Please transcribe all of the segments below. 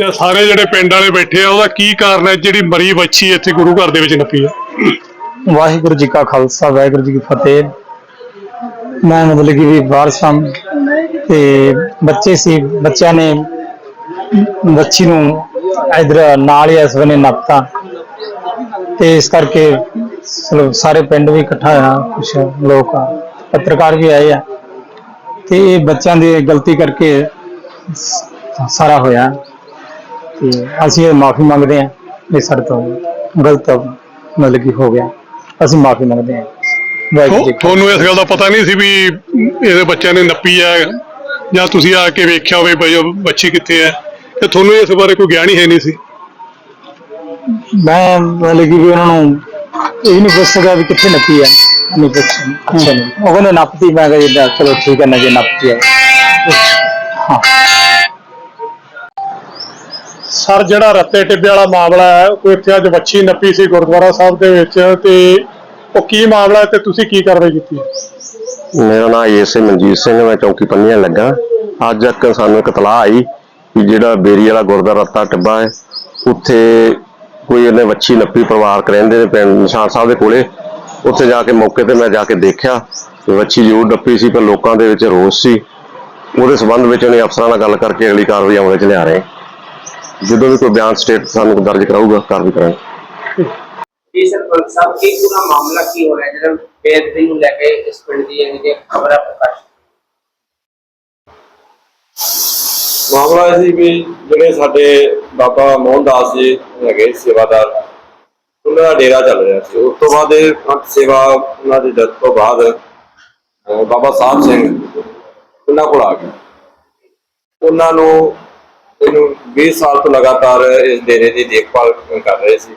ਤੇ ਸਾਰੇ ਜਿਹੜੇ ਪਿੰਡ ਵਾਲੇ ਬੈਠੇ ਆ ਉਹਦਾ ਕੀ ਕਾਰਨ ਹੈ? ਜਿਹੜੀ ਮਰੀ ਬੱਚੀ ਇੱਥੇ ਗੁਰੂ ਘਰ ਦੇ ਵਿੱਚ ਨੱਪੀ ਆ ਵਾਹਿਗੁਰੂ ਜੀ ਕਾ ਖਾਲਸਾ ਵਾਹਿਗੁਰੂ ਜੀ ਕੀ ਫਤਿਹ। ਮੈਂ ਮਤਲਬ ਕਿ ਵੀ ਵਾਰਸਾਂ ਤੇ ਬੱਚੇ ਸੀ ਬੱਚਿਆਂ ਨੇ ਬੱਚੀ ਨੂੰ ਇਧਰ ਨਾਲ ਹੀ ਇਸ ਵੇਲੇ ਨੱਪਤਾ। ਤੇ ਇਸ ਕਰਕੇ ਚਲੋ ਸਾਰੇ ਪਿੰਡ ਵੀ ਇਕੱਠਾ ਹੋਇਆ ਕੁਛ ਲੋਕ ਆ, ਪੱਤਰਕਾਰ ਵੀ ਆਏ ਆ। ਤੇ ਇਹ ਬੱਚਿਆਂ ਦੀ ਗਲਤੀ ਕਰਕੇ ਸਾਰਾ ਹੋਇਆ। ਤੇ ਅਸੀਂ ਇਹ ਮਾਫੀ ਮੰਗਦੇ ਹਾਂ ਵੀ ਸਾਡੇ ਤੋਂ ਗਲਤ ਮਤਲਬ ਕਿ ਹੋ ਗਿਆ। ਅਸੀਂ ਮਾਫੀ ਮੰਗਦੇ ਹਾਂ। ਵਾਹਿਗੁਰੂ ਜੀ ਤੁ- ਤੁਹਾਨੂੰ ਇਸ ਗੱਲ ਦਾ ਪਤਾ ਨਹੀਂ ਸੀ ਵੀ ਇਹਦੇ ਬੱਚਿਆਂ ਨੇ ਨੱਪੀ ਆ ਜਾਂ ਤੁਸੀਂ ਆ ਕੇ ਵੇਖਿਆ ਹੋਵੇ ਬਈ ਉਹ ਬੱਚੀ ਕਿੱਥੇ ਹੈ। ਤੇ ਤੁਹਾਨੂੰ ਇਸ ਬਾਰੇ ਕੋਈ ਗਿਆਨ ਹੀ ਹੈ ਨਹੀਂ ਸੀ। ਮੈਂ ਮਤਲਬ ਕਿ ਵੀ ਉਹਨਾਂ ਨੂੰ ਇਹ ਨਹੀਂ ਪੁੱਛ ਸਕਿਆ ਵੀ ਕਿੱਥੇ ਨੱਪੀ ਹੈ। ਨਹੀਂ ਪੁੱਛ ਅੱਛਾ ਨਹੀਂ ਉਹ ਕਹਿੰਦੇ ਨੱਪਤੀ। ਮੈਂ ਕਿਹਾ ਜੀ ਲੈ, ਚਲੋ ਠੀਕ ਹੈ ਨਾ ਜੇ ਨੱਪਤੀ ਹੈ। ਹਾਂ। ਸਰ, ਜਿਹੜਾ ਰੱਤੇ ਟਿੱਬੇ ਵਾਲਾ ਮਾਮਲਾ ਹੈ ਕੋਈ ਇੱਥੇ ਅੱਜ ਬੱਚੀ ਨੱਪੀ ਸੀ ਗੁਰਦੁਆਰਾ ਸਾਹਿਬ ਦੇ ਵਿੱਚ ਤੇ ਉਹ ਕੀ ਮਾਮਲਾ ਤੇ ਤੁਸੀਂ ਕੀ ਕਾਰਵਾਈ ਕੀਤੀ ਮੇਰਾ ਨਾਮ ਏਸੇ ਮਨਜੀਤ ਸਿੰਘ ਮੈਂ ਚੌਕੀ ਪੰਨੀਆਂ ਲੱਗਾ। ਅੱਜ ਇੱਕ ਸਾਨੂੰ ਇੱਕ ਤਲਾਹ ਆਈ ਕਿ ਜਿਹੜਾ ਬੇਰੀ ਵਾਲਾ ਗੁਰਦੁਆਰਾ ਰੱਤਾ ਟਿੱਬਾ ਹੈ, ਉੱਥੇ ਕੋਈ ਇਹਨੇ ਵੱਛੀ ਨੱਪੀ ਪਰਿਵਾਰਕ ਰਹਿੰਦੇ ਨੇ ਪਿੰਡ ਨਿਸ਼ਾਨ ਸਾਹਿਬ ਦੇ ਕੋਲੇ। ਉੱਥੇ ਜਾ ਕੇ ਮੌਕੇ ਤੇ ਮੈਂ ਜਾ ਕੇ ਦੇਖਿਆ ਵੱਛੀ ਜ਼ਰੂਰ ਨੱਪੀ ਸੀ, ਪਰ ਲੋਕਾਂ ਦੇ ਵਿੱਚ ਰੋਸ ਸੀ। ਉਹਦੇ ਸਬੰਧ ਵਿੱਚ ਉਹਨੇ ਅਫਸਰਾਂ ਨਾਲ ਗੱਲ ਕਰਕੇ ਅਗਲੀ ਕਾਰਵਾਈ ਅਮਲ 'ਚ ਲਿਆ ਰਹੇ। ਜਦੋਂ ਵੀ ਕੋਈ ਬਿਆਨ ਸਟੇਟ ਸਾਨੂੰ ਦਰਜ ਕਰਾਊਗਾ ਕਾਰਵਾਈ ਕਰਾਂਗੇ। ਜੀ ਸਰਪੰਚ ਸਾਹਿਬ ਕੀ ਪੂਰਾ ਮਾਮਲਾ ਕੀ ਹੋ ਰਿਹਾ ਜਿਹੜਾ ਬੇਦਬੀ ਨੂੰ ਲੈ ਕੇ ਇਸ ਪਿੰਡ ਦੀ ਇਹ ਜਿਹੜੀ ਖਬਰ ਆ ਪ੍ਰਕਾਸ਼ ਮਾਮਲਾ ਇਹ ਸੀ ਵੀ ਜਿਹੜੇ ਸਾਡੇ ਬਾਬਾ ਮੋਹਨ ਦਾਸ ਜੀ ਹੈਗੇ ਸੇਵਾਦਾਰ ਉਹਨਾਂ ਦਾ ਡੇਰਾ ਚੱਲ ਰਿਹਾ ਸੀ। ਉਸ ਤੋਂ ਬਾਅਦ ਇਹ ਪੰਥ ਸੇਵਾ ਉਹਨਾਂ ਦੀ ਡੈਥ ਤੋਂ ਬਾਅਦ ਅਹ ਬਾਬਾ ਸਾਹਿਬ ਸਿੰਘ ਉਹਨਾਂ ਕੋਲ ਆ ਗਏ। ਉਹਨਾਂ ਨੂੰ ਇਹਨੂੰ 20 ਸਾਲ ਤੋਂ ਲਗਾਤਾਰ ਇਸ ਡੇਰੇ ਦੀ ਦੇਖਭਾਲ ਕਰ ਰਹੇ ਸੀ।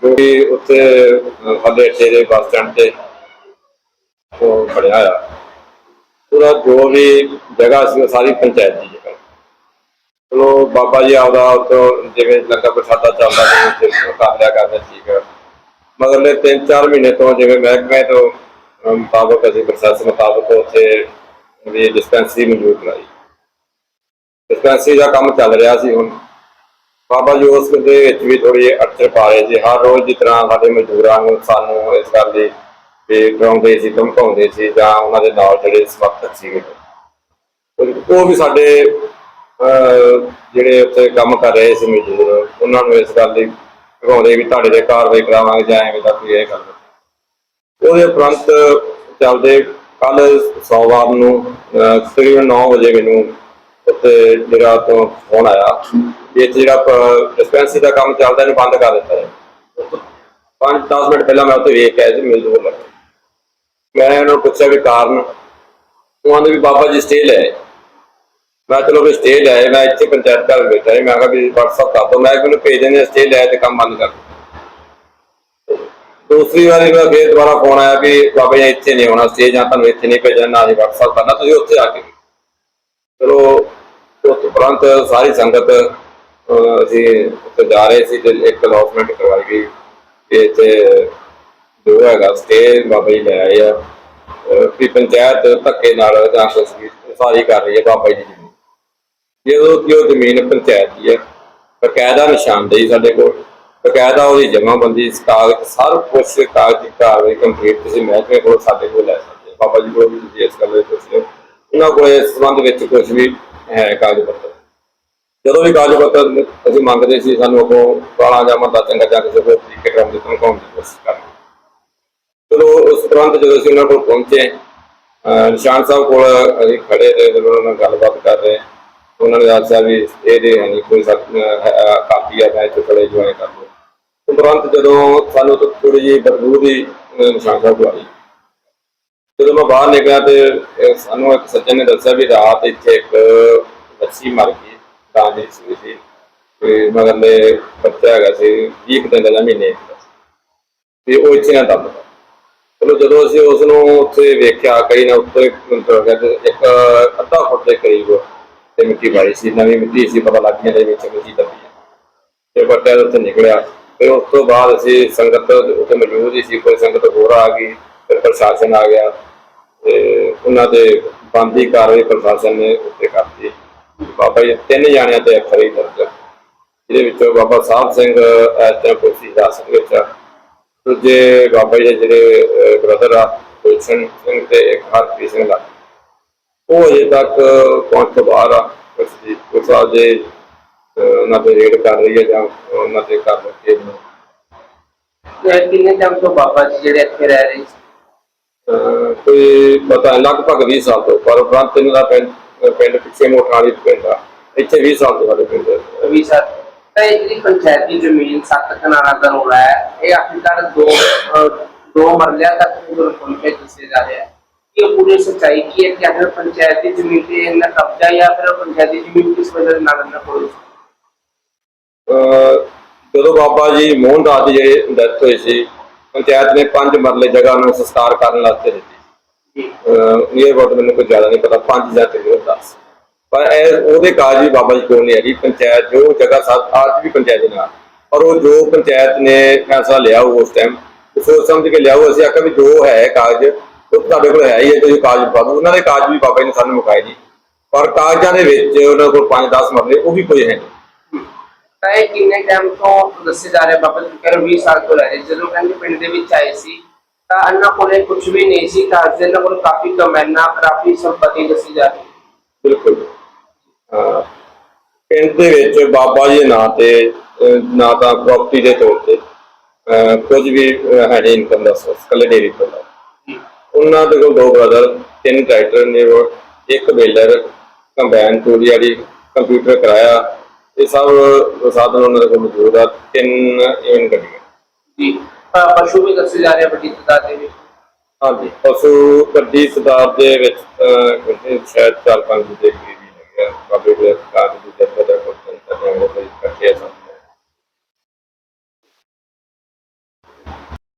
ਕਿਉਂਕਿ ਉੱਥੇ ਅਹ, ਸਾਡੇ ਦੇ ਬੱਸ ਸਟੈਂਡ ਤੇ ਉਹ ਖੜਿਆ ਆ ਪੂਰਾ ਜੋ ਵੀ ਜਗ੍ਹਾ ਸੀ ਉਹ ਸਾਰੀ ਪੰਚਾਇਤ ਦੀ ਜਗ੍ਹਾ। ਚਲੋ ਬਾਬਾ ਜੀ ਆਪਦਾ ਉੱਥੋਂ ਜਿਵੇਂ ਲੰਗਰ ਪ੍ਰਸ਼ਾਦਾ ਚੱਲਦਾ ਜਿਵੇਂ ਕਰ ਲਿਆ ਕਰਦੇ ਠੀਕ ਹੈ ਮਗਰਲੇ 3-4 ਮਹੀਨੇ ਤੋਂ ਜਿਵੇਂ ਮਹਿਕਮੇ ਤੋਂ ਮੁਤਾਬਕ ਅਸੀਂ ਪ੍ਰੋਸੈਸ ਮੁਤਾਬਕ ਉੱਥੇ ਵੀ ਡਿਸਪੈਂਸਰੀ ਮਨਜ਼ੂਰ ਕਰਾਈ। ਡਿਸਪੈਂਸਰੀ ਦਾ ਕੰਮ ਚੱਲ ਰਿਹਾ ਸੀ ਹੁਣ। ਬਾਬਾ ਜੀ ਉਸ ਦੇ ਵਿੱਚ ਵੀ ਥੋੜੀ ਅੜਚਣ ਪਾ ਰਹੇ ਸੀ। ਹਰ ਰੋਜ਼ ਦੀ ਤਰ੍ਹਾਂ ਸਾਡੇ ਮਜ਼ਦੂਰਾਂ ਨੂੰ, ਸਾਨੂੰ ਇਸ ਗੱਲ ਦੀ ਵੀ ਡਰਾਉਂਦੇ ਸੀ, ਧਮਕਾਉਂਦੇ ਸੀ ਜਾਂ ਉਹਨਾਂ ਦੇ ਨਾਲ ਜਿਹੜੇ ਸਮਰਥਕ ਸੀਗੇ ਉਹ ਵੀ ਸਾਡੇ ਜਿਹੜੇ ਉੱਥੇ ਕੰਮ ਕਰ ਰਹੇ ਸੀ ਮਜ਼ਦੂਰ, ਉਹਨਾਂ ਨੂੰ ਇਸ ਗੱਲ ਦੀ ਭਗਾਉਂਦੇ ਵੀ ਤੁਹਾਡੇ ਤੇ ਕਾਰਵਾਈ ਕਰਾਵਾਂਗੇ ਜਾਂ ਐਵੇਂ ਦਾ ਕੋਈ ਇਹ ਗੱਲ। ਉਹਦੇ ਉਪਰੰਤ ਚੱਲਦੇ ਕੱਲ ਸੋਮਵਾਰ ਨੂੰ ਤਕਰੀਬਨ 9 ਵਜੇ ਮੈਨੂੰ ਉੱਥੇ ਜਿਹੜਾ ਤੋਂ ਫੋਨ ਆਇਆ ਵੀ ਇੱਥੇ ਜਿਹੜਾ ਡਿਸਪੈਂਸਰੀ ਦਾ ਕੰਮ ਚੱਲਦਾ ਇਹਨੂੰ ਬੰਦ ਕਰ ਦਿੱਤਾ ਹੈ 5-10 ਮਿੰਟ ਪਹਿਲਾਂ ਮੈਂ ਉੱਥੇ ਵੇਖ ਕੇ ਆਇਆ ਸੀ ਮਜ਼ਦੂਰ ਲੱਗੇ ਮੈਂ ਉਹਨਾਂ ਨੂੰ ਪੁੱਛਿਆ ਵੀ ਕਾਰਨ? ਉਹ ਆਂਦੇ ਵੀ ਬਾਬਾ ਜੀ ਸਟੇ ਲੈ ਮੈਂ ਚਲੋ ਵੀ ਸਟੇ ਲੈ ਮੈਂ ਇੱਥੇ ਪੰਚਾਇਤ ਘਰ ਬੈਠਾ ਸੀ ਮੈਂ ਕਿਹਾ ਵੀ WhatsApp ਕਰ ਦੋ ਮੈਂ ਕਿਹਾ ਭੇਜ ਦਿੰਦੇ ਸਟੇ ਲੈ ਤੇ ਕੰਮ ਬੰਦ ਕਰ ਦੂਸਰੀ ਵਾਰੀ ਮੈਂ ਫੇਰ ਦੁਬਾਰਾ ਫੋਨ ਆਇਆ ਵੀ ਬਾਬਾ ਜੀ ਇੱਥੇ ਨਹੀਂ ਆਉਣਾ ਸਟੇ ਜਾਂ ਤੁਹਾਨੂੰ ਇੱਥੇ ਨਹੀਂ ਭੇਜਣਾ, ਨਾ ਹੀ WhatsApp ਕਰਨਾ, ਤੁਸੀਂ ਉੱਥੇ ਆ ਕੇ ਚਲੋ, ਉਸ ਉਪਰੰਤ ਸਾਰੀ ਸੰਗਤ ਅਸੀਂ ਉੱਥੇ ਜਾ ਰਹੇ ਸੀ ਤੇ ਇੱਕ ਅਨਾਉਂਸਮੈਂਟ ਕਰਵਾਈ ਗਈ ਕਿ ਇੱਥੇ ਜੋ ਹੈਗਾ ਸਟੇ ਬਾਬਾ ਜੀ ਲੈ ਆਏ ਆ। ਵੀ ਪੰਚਾਇਤ ਧੱਕੇ ਨਾਲ ਜਾਂ ਸਾਰੀ ਕਰ ਰਹੀ ਹੈ ਬਾਬਾ ਜੀ ਦੀ। ਜਦੋਂ ਕਿ ਉਹ ਜ਼ਮੀਨ ਪੰਚਾਇਤ ਦੀ ਹੈ। ਬਕਾਇਦਾ ਨਿਸ਼ਾਨਦੇਹੀ ਸਾਡੇ ਕੋਲ। ਬਕਾਇਦਾ ਉਹਦੀ ਜਮ੍ਹਾਂਬੰਦੀ ਇਸ ਕਾਗਜ਼ ਸਾਰਾ ਕੁਝ ਕਾਗਜ਼ੀ ਕਾਰਵਾਈ ਕੰਪਲੀਟ ਤੁਸੀਂ ਮਹਿਕਮੇ ਕੋਲ ਸਾਡੇ ਕੋਲ ਲੈ ਸਕਦੇ ਬਾਬਾ ਜੀ ਕੋਲ ਵੀ ਤੁਸੀਂ ਇਸ ਗੱਲ ਦੇ ਪੁੱਛ ਉਹਨਾਂ ਕੋਲ ਇਸ ਸੰਬੰਧ ਵਿੱਚ ਕੁਝ ਵੀ ਹੈ ਕਾਗਜ਼ ਪੱਤਰ। ਜਦੋਂ ਵੀ ਕਾਗਜ਼ ਪੱਤਰ ਅਸੀਂ ਮੰਗਦੇ ਸੀ, ਸਾਨੂੰ ਉਹ ਕਾਲਾ ਜਾਂ ਮਤਾ ਚੰਗਾ ਜਾਂ ਕਿਸੇ ਹੋਰ ਤਰੀਕੇ ਨਾਲ ਧਮਕਾਉਣ ਦੀ ਕੋਸ਼ਿਸ਼ ਕਰਦੇ ਚਲੋ, ਉਸ ਉਪਰੰਤ ਜਦੋਂ ਅਸੀਂ ਉਹਨਾਂ ਕੋਲ ਪਹੁੰਚੇ, ਅਹ, ਨਿਸ਼ਾਨ ਸਾਹਿਬ ਕੋਲ ਅਸੀਂ ਖੜੇ ਰਹੇ, ਜਦੋਂ ਉਹਨਾਂ ਨਾਲ ਗੱਲਬਾਤ ਕਰ ਰਹੇ। ਉਹਨਾਂ ਨੇ ਦੱਸਿਆ ਵੀ ਇਹਦੇ ਹੈ ਨਹੀਂ ਕੋਈ ਸਕ- ਕਾਪੀ ਆ, ਮੈਂ ਇੱਥੇ ਜੁਆਇਨ ਕਰ ਲਓ ਤੁਰੰਤ ਜਦੋਂ ਸਾਨੂੰ ਤੋਂ ਥੋੜੀ ਜਿਹੀ ਬਦਬੂ ਦੀ ਨਿਸ਼ਾਨ ਸਾਹਿਬ ਕੋਲ ਆਈ। ਜਦੋਂ ਮੈਂ ਬਾਹਰ ਨਿਕਲਿਆ ਤੇ ਸਾਨੂੰ ਇੱਕ ਸੱਜਣ ਨੇ ਦੱਸਿਆ ਵੀ ਰਾਤ ਇੱਥੇ ਇੱਕ ਬੱਚੀ ਮਰ ਗਈ, ਤਾਂ ਦੀ ਸੀ ਸੀ ਤੇ ਮਗਰਲੇ ਬੱਚਾ ਹੈਗਾ ਸੀ 20 ਦਿਨ ਦਾ ਮਹੀਨੇ ਤੇ ਉਹ ਇੱਥੇ ਨਾ ਦੱਬ ਚਲੋ ਜਦੋਂ ਅਸੀਂ ਉਸ ਨੂੰ ਉੱਥੇ ਵੇਖਿਆ, ਕਈ ਨਾ ਉੱਤੇ ਇੱਕ ਅੱਧਾ ਫੁੱਟ ਦੇ ਕਰੀਬ ਤੇ ਮਿੱਟੀ ਪਾਈ ਸੀ, ਨਵੀਂ ਮਿੱਟੀ ਸੀ, ਪਤਾ ਲੱਗ ਗਿਆ ਦੇ ਵਿੱਚ ਮਿੱਟੀ ਦੱਬੀ ਤੇ ਬੱਚਾ ਉੱਥੇ ਨਿਕਲਿਆ। ਫਿਰ ਉਸ ਤੋਂ ਬਾਅਦ ਅਸੀਂ ਸੰਗਤ ਉੱਥੇ ਮੌਜੂਦ ਹੀ ਸੀ, ਕੋਈ ਸੰਗਤ ਹੋਰ ਆ ਗਈ। ਫਿਰ ਪ੍ਰਸ਼ਾਸਨ ਆ ਗਿਆ ਤੇ ਉਹਨਾਂ ਦੇ ਬੰਦੀ ਕਾਰਵਾਈ ਪ੍ਰਸ਼ਾਸਨ ਨੇ ਉੱਤੇ ਕਰਤੀ। ਬਾਬਾ ਜੀ, ਤਿੰਨ ਜਾਣਿਆਂ ਤੇ ਅੱਖਰ ਦਰਜ ਜਿਹਦੇ ਵਿੱਚੋਂ ਬਾਬਾ ਸਾਹਿਬ ਸਿੰਘ, ਇਸ ਟਾਈਮ ਪੁਲਿਸ ਹਿਰਾਸਤ ਵਿੱਚ ਦੂਜੇ ਬਾਬਾ ਜੀ ਜਿਹੜੇ ਬ੍ਰਦਰ ਆ ਗੁਲਸ਼ਨ ਸਿੰਘ ਤੇ ਇੱਕ ਹਰਪ੍ਰੀਤ ਸਿੰਘ ਦਾ। ਉਹ ਅਜੇ ਤੱਕ ਪਹੁੰਚ ਤੋਂ ਬਾਹਰ ਆ ਪੁਲਿਸ ਦੀ ਪੁਲਿਸ ਉਹਨਾਂ ਤੇ ਰੇਡ ਕਰ ਰਹੀ ਹੈ ਜਾਂ ਉਹਨਾਂ ਤੇ ਕਰ ਲੱਗੇ ਨੇ ਕਿੰਨੇ ਟਾਈਮ ਤੋਂ ਬਾਬਾ ਜੀ ਜਿਹੜੇ ਇੱਥੇ ਰਹਿ ਰਹੇ ਸੀ? ਕੋਈ ਪਤਾ ਨਹੀਂ, ਲਗਭਗ 20 ਸਾਲ ਤੋਂ ਪਰ ਉਪਰੰਤ ਇਹਨਾਂ ਦਾ ਪਿੰਡ ਪਿੰਡ ਪਿੱਛੇ ਮੋਠਾਲੀ ਪਿੰਡ ਆ। ਇੱਥੇ 20 ਸਾਲ ਤੋਂ ਸਾਡੇ ਪਿੰਡ। ਵੀ ਸਰ ਤਾਂ ਇਹ ਜਿਹੜੀ ਪੰਚਾਇਤ ਜ਼ਮੀਨ ਸੱਤ ਕਨਾਲਾਂ ਦਾ ਰੋਲਾ ਹੈ ਇਹ ਆਖਿਰਕਾਰ ਦੋ ਦੋ ਮਰਲਿਆਂ ਤੱਕ ਪੂਰੇ ਪਹੁੰਚੇ ਦੱਸੇ ਜਾ ਰਿਹਾ ਹੈ ਕਿ ਪੂਰੀ ਸੱਚਾਈ ਕੀ ਹੈ ਕਿ ਅਗਰ ਪੰਚਾਇਤ ਜ਼ਮੀਨ ਤੇ ਇਹਨਾਂ ਕਬਜ਼ਾ ਜਾਂ ਫਿਰ ਪੰਚਾਇਤ ਜ਼ਮੀਨ ਕਿਸ ਵਜ੍ਹਾ ਨਾਲ ਕੋਲ ਅਹ ਜਦੋਂ ਬਾਬਾ ਜੀ ਮੋਹਨ ਦਾਸ ਜਿਹੜੇ ਡੈਥ ਹੋਈ ਸੀ ਪੰਚਾਇਤ ਨੇ ਪੰਜ ਮਰਲੇ ਜਗ੍ਹਾ ਨੂੰ ਸੰਸਕਾਰ ਕਰਨ ਵਾਸਤੇ ਦਿੱਤੀ। ਜੀ ਅਹ ਇਹ ਬਹੁਤ ਮੈਨੂੰ ਕੋਈ ਜ਼ਿਆਦਾ ਨਹੀਂ ਪਤਾ, ਪੰਜ ਜਾਂ ਤਿੰਨ ਦਸ। ਪਰ ਇਹ ਉਹਦੇ ਕਾਜ ਵੀ ਬਾਬਾ ਜੀ ਕੋਲ ਨਹੀਂ ਹੈਗੀ। ਪੰਚਾਇਤ ਜੋ ਜਗ੍ਹਾ ਸਾਥ ਅੱਜ ਵੀ ਪੰਚਾਇਤ ਦੇ ਨਾਲ। ਪਰ ਉਹ ਜੋ ਪੰਚਾਇਤ ਨੇ ਫੈਸਲਾ ਲਿਆ ਉਸ ਟਾਈਮ ਸੋਚ ਸਮਝ ਕੇ ਲਿਆਓ। ਅਸੀਂ ਆਖਿਆ ਵੀ ਜੋ ਹੈ ਕਾਗਜ਼ ਉਹ ਤੁਹਾਡੇ ਕੋਲ ਹੈ ਹੀ ਹੈ, ਤੁਸੀਂ ਕਾਗਜ਼ ਪਾ ਦਿਓ। ਉਹਨਾਂ ਦੇ ਕਾਗਜ਼ ਵੀ ਬਾਬਾ ਜੀ ਨੇ ਸਾਨੂੰ ਮੁਕਾਏ ਜੀ ਪਰ ਕਾਗਜ਼ਾਂ ਦੇ ਵਿੱਚ ਉਹਨਾਂ ਕੋਲ 5-10 ਮਰਲੇ, ਉਹ ਵੀ ਕੋਈ ਹੈ ਨਹੀਂ। ਤਾਂ ਇਹ ਕਿੰਨੇ ਟਾਈਮ ਤੋਂ ਦੱਸੇ ਜਾ ਰਹੇ ਬਾਬਾ ਜੀ ਕਰ 20 ਸਾਲ ਤੋਂ ਰਹਿ ਰਹੇ। ਜਦੋਂ ਕਹਿੰਦੇ ਪਿੰਡ ਦੇ ਵਿੱਚ ਆਏ ਸੀ ਤਾਂ ਇਹਨਾਂ ਕੋਲੇ ਕੁਝ ਵੀ ਨਹੀਂ ਸੀ ਤਾਂ ਅੱਜ ਇਹਨਾਂ ਕੋਲ ਕਾਫੀ ਕਮੈਨਾ ਕਾਫੀ ਸੰਪਤੀ ਦੱਸੀ ਜਾ ਰਹੀ ਬਿਲਕੁਲ। ਪਿੰਡ ਦੇ ਵਿੱਚ ਬਾਬਾ ਜੀ ਨਾਂ ਤੇ ਨਾ ਤਾਂ ਪ੍ਰਾਪਰਟੀ ਦੇ ਤੌਰ ਤੇ ਕੁਝ ਵੀ ਹੈ ਨਹੀਂ ਇਨਕਮ ਦਾ ਸੋਰਸ ਕੱਲੇ ਡੇਰੀ ਤੋਂ ਉਹਨਾਂ ਦੇ ਕੋਲ ਦੋ ਬ੍ਰਦਰ ਤਿੰਨ ਟਰੈਕਟਰ ਨੇ ਇੱਕ ਬੇਲਰ ਕੰਬਾਈਨ ਤੂੜੀ ਵਾਲੀ ਕੰਪਿਊਟਰ ਕਰਾਇਆ। ਇਹ ਸਭ ਸਾਧਨ ਉਹਨਾਂ ਦੇ ਕੋਲ ਮੌਜੂਦ ਆ ਤਿੰਨ ਇਵਨ ਗੱਡੀਆਂ। ਜੀ ਤਾਂ ਪਸ਼ੂ ਵੀ ਦੱਸੇ ਜਾ ਰਹੇ ਬੜੀ ਤਾਦਾਦ ਦੇ ਵਿੱਚ ਹਾਂਜੀ ਪਸ਼ੂ ਗੱਡੀ ਸਰਦਾਰ ਦੇ ਵਿੱਚ ਅਹ, ਸ਼ਾਇਦ ਚਾਰ ਪੰਜ ਦੇ ਕਰੀਬ ਹੀ ਲੱਗਿਆ ਬਾਬੇ ਦੇ ਕਾਗਜ਼ ਦੀ ਜੱਤ ਦਾ ਕੋਈ ਸੰਤਾਂ ਦੇ ਕੋਈ ਇਕੱਠੇ ਸਨ